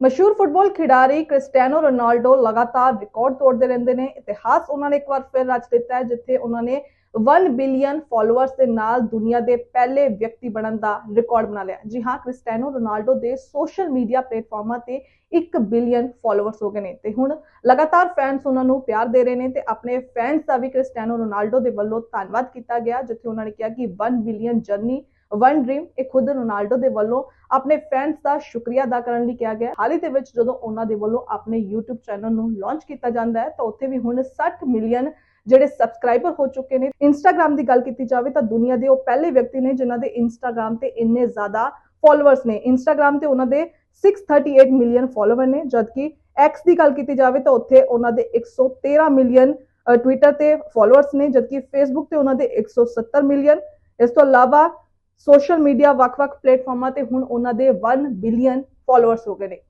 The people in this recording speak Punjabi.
ਮਸ਼ਹੂਰ ਫੁੱਟਬਾਲ ਖਿਡਾਰੀ ਕ੍ਰਿਸਟੀਆਨੋ ਰੋਨਾਲਡੋ ਲਗਾਤਾਰ ਰਿਕਾਰਡ ਤੋੜਦੇ ਰਹਿੰਦੇ ਨੇ। ਇਤਿਹਾਸ ਉਹਨਾਂ ਨੇ ਇੱਕ ਵਾਰ ਫਿਰ ਰਚ ਦਿੱਤਾ ਹੈ, ਜਿੱਥੇ ਉਹਨਾਂ ਨੇ 1 ਬਿਲੀਅਨ ਫਾਲੋਅਰਸ ਦੇ ਨਾਲ ਦੁਨੀਆ ਦੇ ਪਹਿਲੇ ਵਿਅਕਤੀ ਬਣਨ ਦਾ ਰਿਕਾਰਡ ਬਣਾ ਲਿਆ। ਜੀ ਹਾਂ, ਕ੍ਰਿਸਟੀਆਨੋ ਰੋਨਾਲਡੋ ਦੇ ਸੋਸ਼ਲ ਮੀਡੀਆ ਪਲੇਟਫਾਰਮਾਂ ਤੇ 1 ਬਿਲੀਅਨ ਫਾਲੋਅਰਸ ਹੋ ਗਏ ਨੇ। ਤੇ ਹੁਣ ਲਗਾਤਾਰ ਫੈਨਸ ਉਹਨਾਂ ਨੂੰ ਪਿਆਰ ਦੇ ਰਹੇ ਨੇ ਤੇ ਆਪਣੇ ਫੈਨਸ ਦਾ ਵੀ ਕ੍ਰਿਸਟੀਆਨੋ ਰੋਨਾਲਡੋ ਦੇ ਵੱਲੋਂ ਧੰਨਵਾਦ ਕੀਤਾ ਗਿਆ, ਜਿੱਥੇ ਉਹਨਾਂ ਨੇ ਕਿਹਾ ਕਿ 1 ਬਿਲੀਅਨ ਜਰਨੀ ਵਨ ਡ੍ਰੀਮ ਇਹ ਖੁਦ ਰੋਨਾਲਡੋ ਦੇ ਵੱਲੋਂ ਆਪਣੇ ਫੈਨਸ ਦਾ ਸ਼ੁਕਰੀਆ ਅਦਾ ਕਰਨ ਲਈ ਕਿਹਾ ਗਿਆ ਹਾਲ ਹੀ ਦੇ ਵਿੱਚ ਜਦੋਂ ਉਹਨਾਂ ਦੇ ਵੱਲੋਂ ਆਪਣੇ YouTube ਚੈਨਲ ਨੂੰ ਲਾਂਚ ਕੀਤਾ ਜਾਂਦਾ ਹੈ, ਤਾਂ ਉੱਥੇ ਵੀ ਹੁਣ 60 ਮਿਲੀਅਨ ਜਿਹੜੇ ਸਬਸਕ੍ਰਾਈਬਰ ਹੋ ਚੁੱਕੇ ਨੇ। ਇੰਸਟਾਗ੍ਰam ਦੀ ਗੱਲ ਕੀਤੀ ਜਾਵੇ ਤਾਂ ਦੁਨੀਆ ਦੇ ਉਹ ਪਹਿਲੇ ਵਿਅਕਤੀ ਨੇ ਜਿਨ੍ਹਾਂ ਦੇ ਇੰਸਟਾਗ੍ਰam ਤੇ ਇੰਨੇ ਜ਼ਿਆਦਾ ਫਾਲੋਅਰਸ ਨੇ। ਇੰਸਟਾਗ੍ਰam ਤੇ ਉਹਨਾਂ ਦੇ 638 ਮਿਲੀਅਨ ਫਾਲੋਅਰ ਨੇ, ਜਦਕਿ X ਦੀ ਗੱਲ ਕੀਤੀ ਜਾਵੇ ਤਾਂ ਉੱਥੇ ਉਹਨਾਂ ਦੇ 113 ਮਿਲੀਅਨ ਟਵਿੱਟਰ ਤੇ ਫਾਲੋਅਰਸ ਨੇ, ਜਦਕਿ ਫੇਸਬੁੱਕ ਤੇ ਉਹਨਾਂ ਦੇ 170 ਮਿਲੀਅਨ ਇਸ ਤੋਂ ਇਲਾਵਾ ਸੋਸ਼ਲ ਮੀਡੀਆ ਵੱਖ-ਵੱਖ ਪਲੇਟਫਾਰਮਾਂ ਤੇ ਹੁਣ ਉਹਨਾਂ ਦੇ 1 ਬਿਲੀਅਨ ਫਾਲੋਅਰਸ ਹੋ ਗਏ ਨੇ।